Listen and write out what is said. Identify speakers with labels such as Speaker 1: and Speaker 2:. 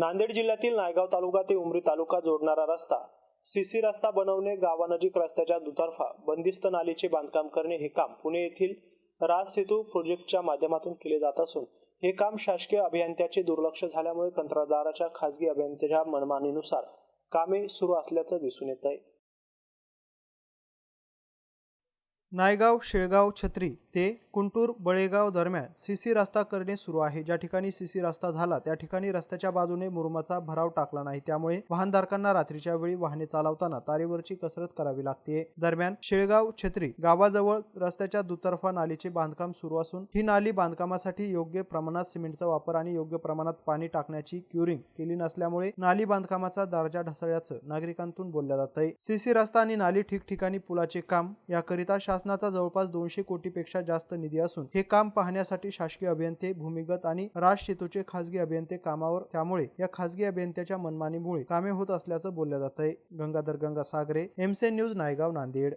Speaker 1: नांदेड जिल्ह्यातील नायगाव तालुका ते उमरी तालुका जोडणारा रस्ता सीसी रस्ता बनवणे गावानजीक रस्त्याच्या दुतर्फा बंदिस्त नालीचे बांधकाम करणे हे काम पुणे येथील राज सेतू प्रोजेक्टच्या माध्यमातून केले जात असून हे काम शासकीय अभियंत्याचे दुर्लक्ष झाल्यामुळे कंत्राटदाराच्या खासगी अभियंत्याच्या मनमानीनुसार कामे सुरू असल्याचं दिसून येत आहे नायगाव शेळगाव छत्री ते कुंटूर बळेगाव दरम्यान सीसी रस्ता करणे सुरू आहे. ज्या ठिकाणी सीसी रस्ता झाला त्या ठिकाणी रस्त्याच्या बाजूने मुरुमाचा भराव टाकला नाही. त्यामुळे वाहनधारकांना रात्रीच्या वेळी वाहने चालवताना तारेवरची कसरत करावी लागते. दरम्यान शेळगाव छत्री गावाजवळ रस्त्याच्या दुतर्फा नालीचे बांधकाम सुरू असून ही नाली बांधकामासाठी योग्य प्रमाणात सिमेंटचा वापर आणि योग्य प्रमाणात पाणी टाकण्याची क्युरिंग केली नसल्यामुळे नाली बांधकामाचा दर्जा ढसळल्याचं नागरिकांतून बोलल्या जात आहे सीसी रस्ता आणि नाली ठिकठिकाणी पुलाचे काम याकरिता शासनाचा जवळपास दोनशे कोटीपेक्षा जास्त निधी असून हे काम पाहण्यासाठी शासकीय अभियंते भूमिगत आणि राज सेतूचे खासगी अभियंते कामावर त्यामुळे या खासगी अभियंत्याच्या मनमानीमुळे कामे होत असल्याचं बोललं जात आहे गंगाधर गंगा सागरे एमसे न्यूज नायगाव नांदेड.